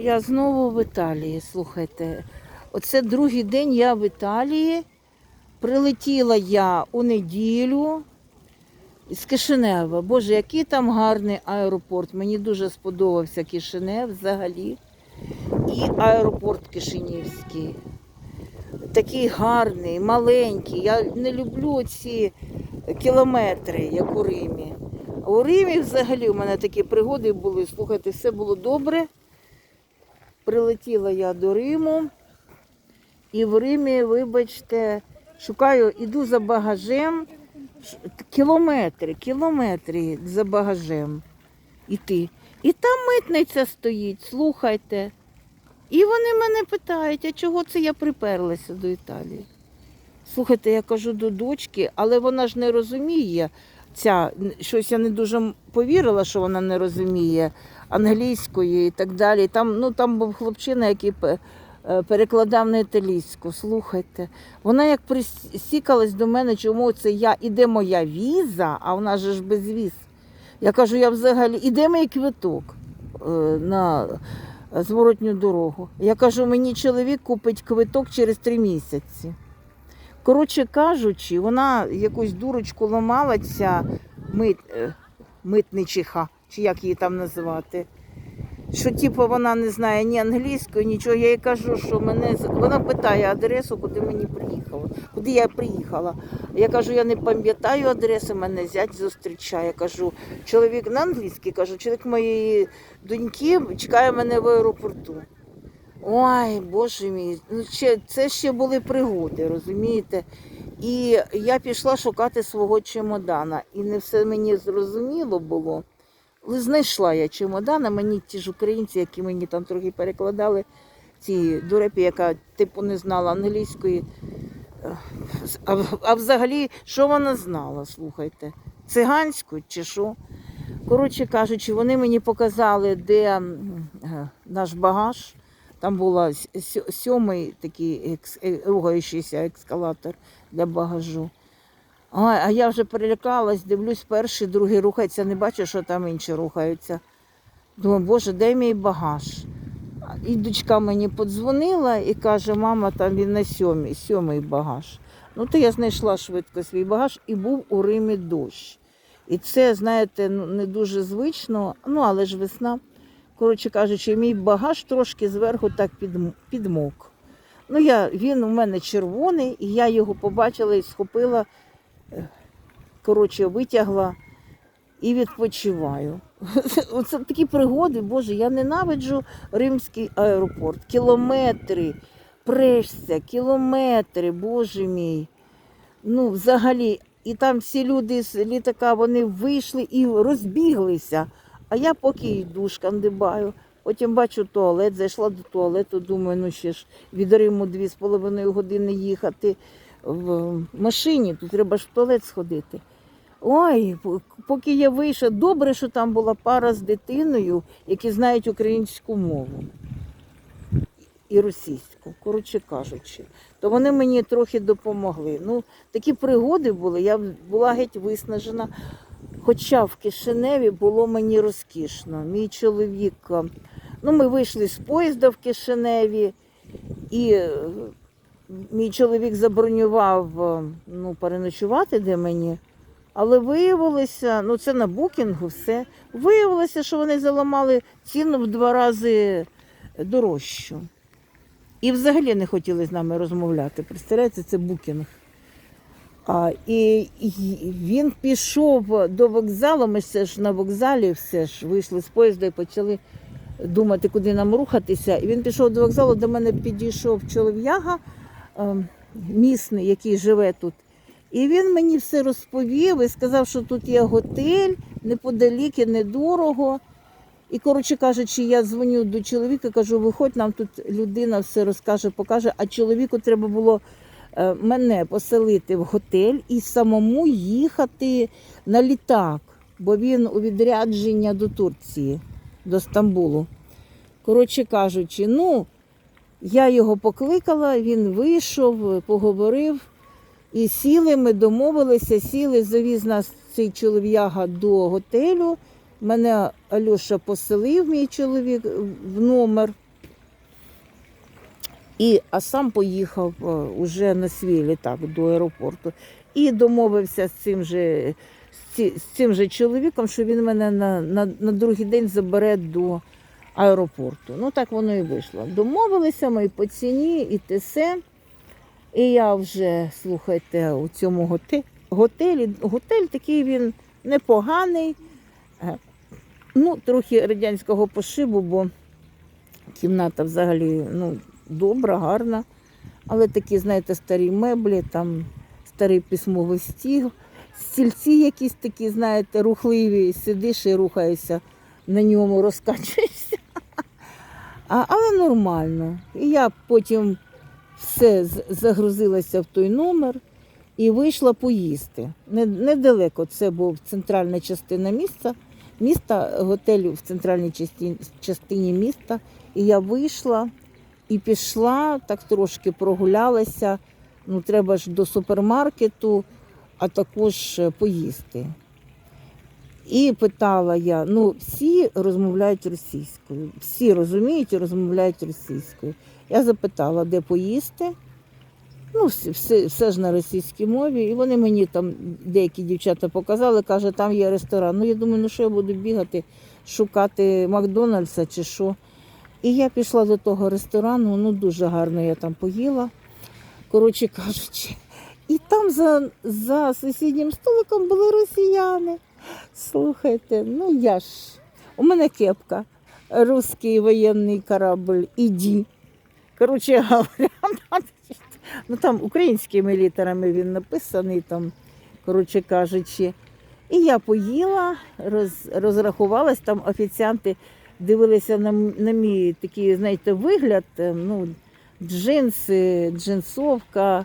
Я знову в Італії, слухайте. Оце другий день я в Італії. Прилетіла я у неділю з Кишинева. Боже, який там гарний аеропорт. Мені дуже сподобався Кишинев взагалі. І аеропорт Кишинівський. Такий гарний, маленький. Я не люблю ці кілометри, як у Римі. А у Римі взагалі у мене такі пригоди були. Слухайте, все було добре. Прилетіла я до Риму. І в Римі, вибачте, шукаю, іду за багажем. Кілометри, кілометри за багажем. Іти. І там митниця стоїть, слухайте. І вони мене питають, а чого це я приперлася до Італії? Слухайте, я кажу до дочки, але вона ж не розуміє. Ця, щось я не дуже повірила, що вона не розуміє англійської і так далі. Там, ну, там був хлопчина, який е, перекладав на італійську. Слухайте, вона як присікалась до мене, чому це я, іде моя віза, а вона ж без віз. Я кажу, я взагалі, іде мій квиток е, на зворотню дорогу. Я кажу, мені чоловік купить квиток через три місяці. Коротше кажучи, вона якусь дурочку ламала ця мит, е, митничиха, чи як її там називати. Що типу вона не знає ні англійської, нічого. Я їй кажу, що мене вона питає адресу, куди мені приїхала, куди я приїхала. Я кажу, я не пам'ятаю адреси, мене зять зустрічає. Кажу, чоловік на англійській, кажу, чоловік моєї доньки чекає мене в аеропорту. Ой, боже мій, ну ще, це ще були пригоди, розумієте? І я пішла шукати свого чемодана. І не все мені зрозуміло було. Але знайшла я чемодана, мені ті ж українці, які мені там трохи перекладали, ці дурепі, яка типу не знала англійської. А, а взагалі, що вона знала, слухайте? Циганську чи що? Коротше кажучи, вони мені показали, де е, наш багаж. Там був сьомий такий е, ругаючийся екскалатор для багажу. А, а я вже перелякалась, дивлюсь, перший, другий рухається, не бачу, що там інші рухаються. Думаю, боже, де мій багаж? І дочка мені подзвонила і каже, мама, там він на сьомий, сьомий багаж. Ну, то я знайшла швидко свій багаж і був у Римі дощ. І це, знаєте, ну, не дуже звично, ну але ж весна. Коротше кажучи, мій багаж трошки зверху так підмок. Ну, я, він у мене червоний, і я його побачила і схопила, коротше, витягла і відпочиваю. Оце такі пригоди, Боже, я ненавиджу римський аеропорт. Кілометри, прешся, кілометри, Боже мій. Ну, взагалі, і там всі люди з літака вони вийшли і розбіглися. А я поки йду, шкандибаю. Потім бачу туалет, зайшла до туалету, думаю, ну ще ж від Риму дві з половиною години їхати в машині, тут треба ж в туалет сходити. Ой, поки я вийшла, добре, що там була пара з дитиною, які знають українську мову і російську, коротше кажучи. То вони мені трохи допомогли. Ну, такі пригоди були, я була геть виснажена. Хоча в Кишиневі було мені розкішно. Мій чоловік, е, ну ми вийшли з поїзда в Кишиневі, і мій чоловік забронював е, ну, переночувати де мені. Але виявилося, ну це на букінгу все. Виявилося, що вони заламали ціну в два рази дорожчу. І взагалі не хотіли з нами розмовляти. Представляєте, це букінг. А, і, він пішов до вокзалу. Ми все ж на вокзалі все ж вийшли з поїзда і почали думати, куди нам рухатися. І він пішов до вокзалу, до мене підійшов чолов'яга місний, який живе тут. І він мені все розповів і сказав, що тут є готель неподалік і недорого. І, коротше кажучи, я дзвоню до чоловіка, кажу, виходь, нам тут людина все розкаже, покаже. А чоловіку треба було е, мене поселити в готель і самому їхати на літак, бо він у відрядження до Турції, до Стамбулу. Коротше кажучи, ну, я його покликала, він вийшов, поговорив. І сіли, ми домовилися, сіли, завіз нас цей чолов'яга до готелю. Мене Альоша поселив, мій чоловік, в номер. І, а сам поїхав е, уже на свій літак до аеропорту і домовився з цим же, з цим же чоловіком, що він мене на, на, на другий день забере до аеропорту. Ну так воно і вийшло. Домовилися ми по ціні, і те все. І я вже, слухайте, у цьому готелі. Готель такий він непоганий. Е, Ну, трохи радянського пошибу, бо кімната взагалі ну, добра, гарна. Але такі, знаєте, старі меблі, там старий письмовий стіл, стільці якісь такі, знаєте, рухливі, сидиш і рухаєшся на ньому, розкачуєшся. А, але нормально. І я потім все загрузилася в той номер і вийшла поїсти. Недалеко це був центральна частина міста, міста, готель в центральній частині, частині міста. І я вийшла і пішла, так трошки прогулялася. Ну, треба ж до супермаркету, а також е, поїсти. І питала я: ну, всі розмовляють російською, всі розуміють розмовляють російською. Я запитала, де поїсти. Ну, все, все, все ж на російській мові. І вони мені там деякі дівчата показали, каже, там є ресторан. Ну, я думаю, ну що я буду бігати, шукати Макдональдса чи що. І я пішла до того ресторану, ну дуже гарно я там поїла, коротше кажучи. І там за, за сусіднім столиком були росіяни. Слухайте, ну я ж, у мене кепка, русський воєнний корабль, іді. Коротше говоря, ну там українськими літерами він написаний, там, коротше кажучи. І я поїла, роз, розрахувалась, там офіціанти дивилися на, на мій такий, знаєте, вигляд, е, ну, джинси, джинсовка,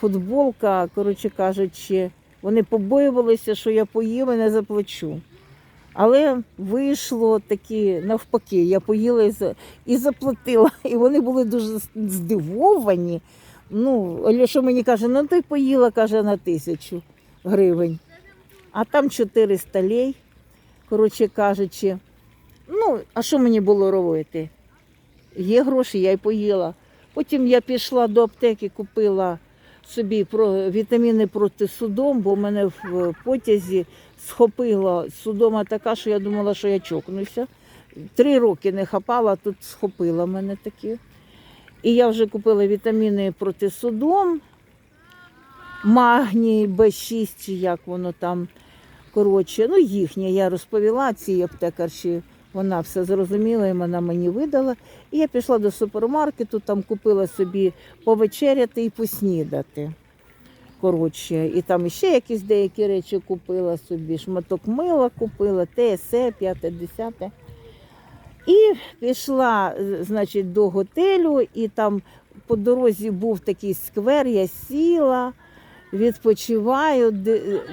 футболка, коротше кажучи, вони побоювалися, що я поїм і не заплачу. Але вийшло таки навпаки, я поїла і, заплатила. І вони були дуже здивовані. Ну, Альоша мені каже, ну ти поїла, каже, на тисячу гривень. А там 400 лей, коротше кажучи. Ну, а що мені було робити? Є гроші, я й поїла. Потім я пішла до аптеки, купила собі про вітаміни проти судом, бо мене в потязі схопила судома така, що я думала, що я чокнуся. Три роки не хапала, тут схопила мене такі. І я вже купила вітаміни проти судом, магній, Б6, чи як воно там. Коротше, ну їхнє я розповіла цій аптекарші. Вона все зрозуміла і вона мені видала. І я пішла до супермаркету, там купила собі повечеряти і поснідати. Коротше, і там ще якісь деякі речі купила собі, шматок мила купила, те, се, п'яте, десяте. І пішла, значить, до готелю, і там по дорозі був такий сквер, я сіла, відпочиваю,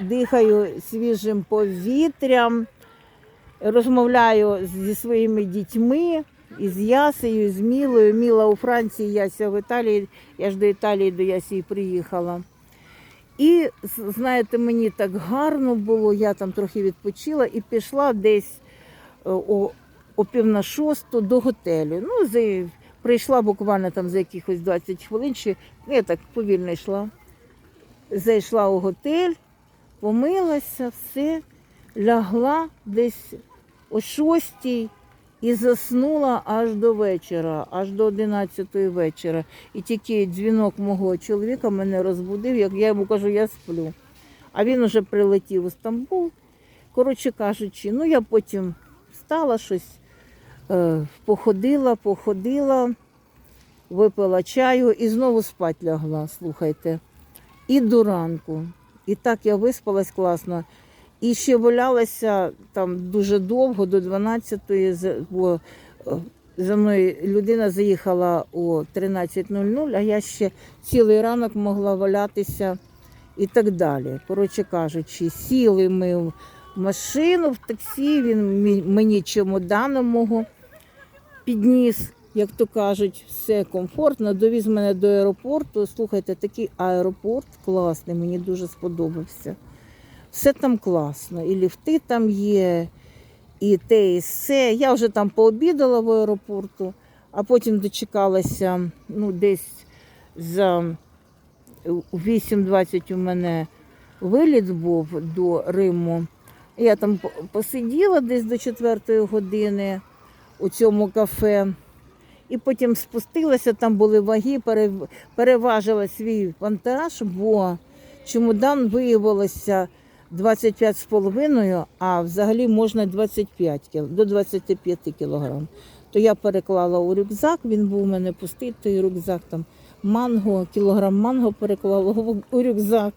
дихаю свіжим повітрям, розмовляю зі своїми дітьми, і з Ясею, з Мілою. Міла у Франції, Яся в Італії. Я ж до Італії до Ясі приїхала. І знаєте, мені так гарно було, я там трохи відпочила і пішла десь е, о, о пів на шосту до готелю. Ну, за, прийшла буквально там за якихось 20 хвилин, чи ну, я так повільно йшла. Зайшла у готель, помилася, все, лягла десь о шостій і заснула аж до вечора, аж до 11 вечора. І тільки дзвінок мого чоловіка мене розбудив, як я йому кажу, я сплю. А він уже прилетів у Стамбул. Коротше кажучи, ну я потім встала щось, е, походила, походила, випила чаю і знову спать лягла, слухайте. І до ранку. І так я виспалась класно. І ще валялася там дуже довго, до 12-ї, бо е, за мною людина заїхала о 13.00, а я ще цілий ранок могла валятися і так далі. Коротше кажучи, сіли ми в машину, в таксі, він мені чемоданом мого підніс, як то кажуть, все комфортно, довіз мене до аеропорту. Слухайте, такий аеропорт класний, мені дуже сподобався. Все там класно, і ліфти там є, і те, і все. Я вже там пообідала в аеропорту, а потім дочекалася ну, десь за у 8.20 у мене виліт був до Риму. Я там посиділа десь до 4 години у цьому кафе. І потім спустилася, там були ваги, переважила свій вантаж, бо чемодан виявилося 25,5, а взагалі можна 25 кіл, до 25 кілограм. То я переклала у рюкзак, він був у мене пустий, той рюкзак там манго, кілограм манго переклала у- рюкзак,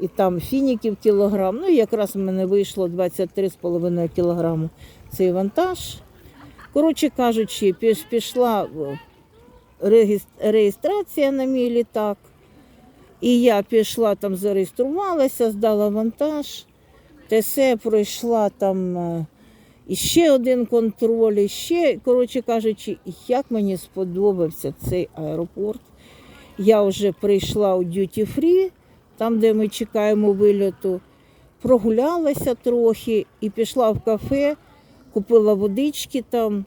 і там фініків кілограм. Ну якраз в мене вийшло 23,5 кілограму цей вантаж. Коротше кажучи, піш- пішла реєстрація на мій літак. І я пішла там, зареєструвалася, здала вантаж. ТСЕ пройшла там е, іще один контроль, і ще, коротше кажучи, як мені сподобався цей аеропорт. Я вже прийшла у Duty Free, там, де ми чекаємо вильоту, прогулялася трохи і пішла в кафе, купила водички там.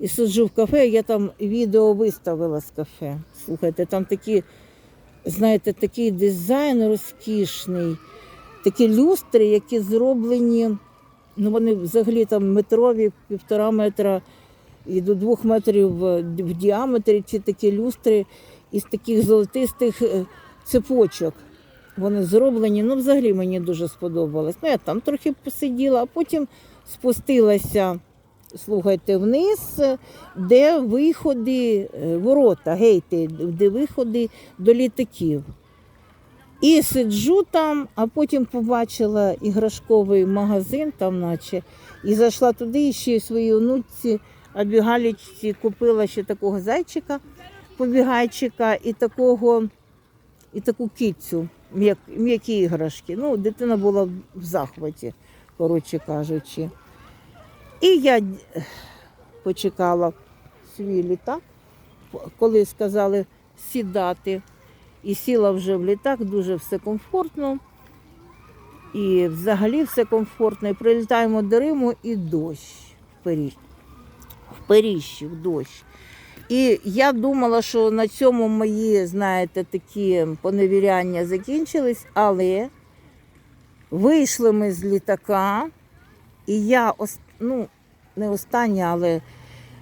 І сиджу в кафе, я там відео виставила з кафе. Слухайте, там такі, знаєте, такий дизайн розкішний, такі люстри, які зроблені, ну вони взагалі там метрові, півтора метра і до двох метрів в, в діаметрі, ці такі люстри із таких золотистих е, цепочок. Вони зроблені, ну взагалі мені дуже сподобалось. Ну, я там трохи посиділа, а потім спустилася слухайте, вниз, де виходи, е, ворота, гейти, де виходи до літаків. І сиджу там, а потім побачила іграшковий магазин, там наче, і зайшла туди і ще своїй онуці Абігалічці купила ще такого зайчика, побігайчика і такого, і таку м'як- м'які іграшки. Ну, дитина була в захваті, коротше кажучи. І я почекала свій літак, коли сказали сідати. І сіла вже в літак, дуже все комфортно. І взагалі все комфортно. І прилітаємо до Риму і дощ в Паріжі. В Паріжі, в дощ. І я думала, що на цьому мої, знаєте, такі поневіряння закінчились, але вийшли ми з літака, і я ну, не остання, але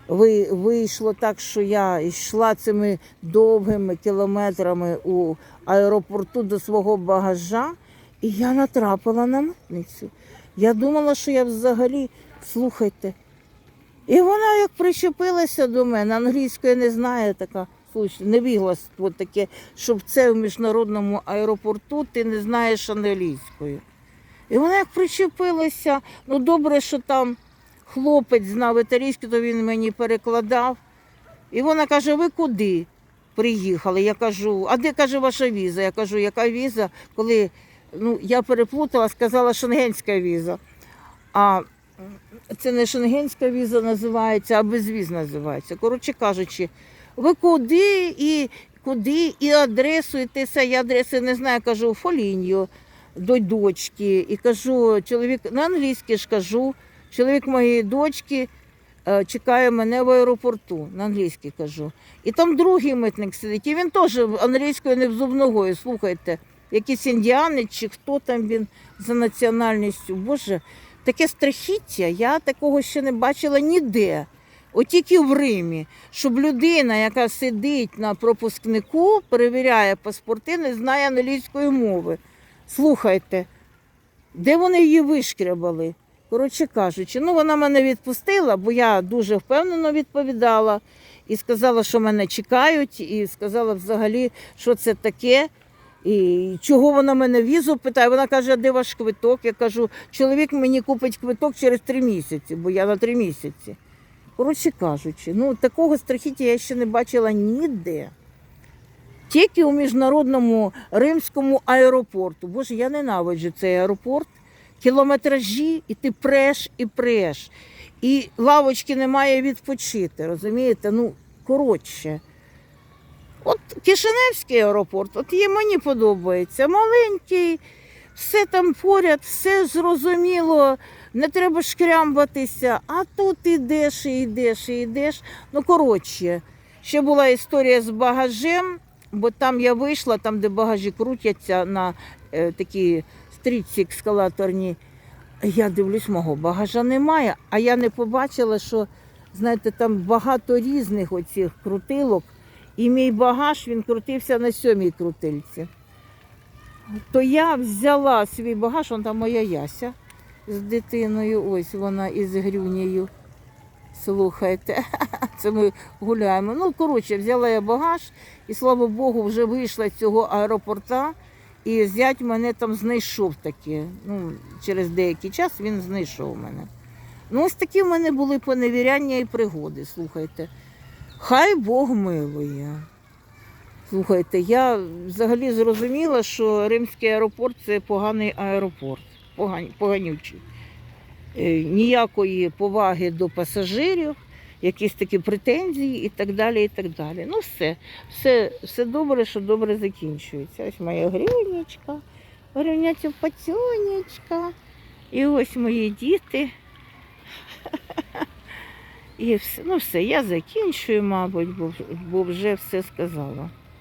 ви, вийшло так, що я йшла цими довгими кілометрами у аеропорту до свого багажа, і я натрапила на митницю. Я думала, що я взагалі, слухайте. І вона як причепилася до мене, англійської не знає така. Слухайте, невігластво таке, щоб це в міжнародному аеропорту ти не знаєш англійською. І вона як причепилася, ну добре, що там хлопець знав італійську, то він мені перекладав. І вона каже: ви куди приїхали? Я кажу, а де каже ваша віза? Я кажу, яка віза? Коли ну, я переплутала, сказала шенгенська віза. А це не шенгенська віза називається, а безвіз називається. Коротше кажучи, ви куди і куди, і адресу, і те я адреси не знаю, кажу, Фоліньо до дочки. І кажу, чоловік на англійській ж кажу, чоловік моєї дочки е, чекає мене в аеропорту, на англійській кажу. І там другий митник сидить, і він теж англійською не взубногою, слухайте, якийсь індіанець чи хто там він за національністю. Боже, таке страхіття, я такого ще не бачила ніде. От тільки в Римі, щоб людина, яка сидить на пропускнику, перевіряє паспорти, не знає англійської мови. Слухайте, де вони її вишкрябали? Коротше кажучи, ну вона мене відпустила, бо я дуже впевнено відповідала і сказала, що мене чекають, і сказала взагалі, що це таке. І чого вона мене візу питає? Вона каже, а де ваш квиток? Я кажу, чоловік мені купить квиток через три місяці, бо я на три місяці. Коротше кажучи, ну такого страхіття я ще не бачила ніде. Тільки у міжнародному римському аеропорту. Боже, я ненавиджу цей аеропорт. Кілометражі, і ти преш і преш. І лавочки немає відпочити, розумієте? Ну, коротше. От Кишиневський аеропорт, от є мені подобається. Маленький, все там поряд, все зрозуміло. не треба шкрямбатися, а тут ідеш, і йдеш, і йдеш. Ну, коротше, ще була історія з багажем, бо там я вийшла, там, де багажі крутяться на е, такі стрічці ескалаторні. Я дивлюсь, мого багажа немає, а я не побачила, що знаєте, там багато різних оцих крутилок, і мій багаж він крутився на сьомій крутильці. То я взяла свій багаж, вон там моя яся з дитиною, ось вона із грюнею. Слухайте, це ми гуляємо. Ну, коротше, взяла я багаж і слава Богу, вже вийшла з цього аеропорта. І зять мене там знайшов таки. Ну, через деякий час він знайшов мене. Ну, ось такі в мене були поневіряння і пригоди, слухайте. Хай Бог милує. Слухайте, я взагалі зрозуміла, що Римський аеропорт це поганий аеропорт, погань, поганючий. Е, ніякої поваги до пасажирів, якісь такі претензії і так далі. і так далі. Ну, все, все, все добре, що добре закінчується. Ось моя грюнечка, грюняця пацюнечка. І ось мої діти. І все, ну все, я закінчую, мабуть, бо, бо вже все сказала.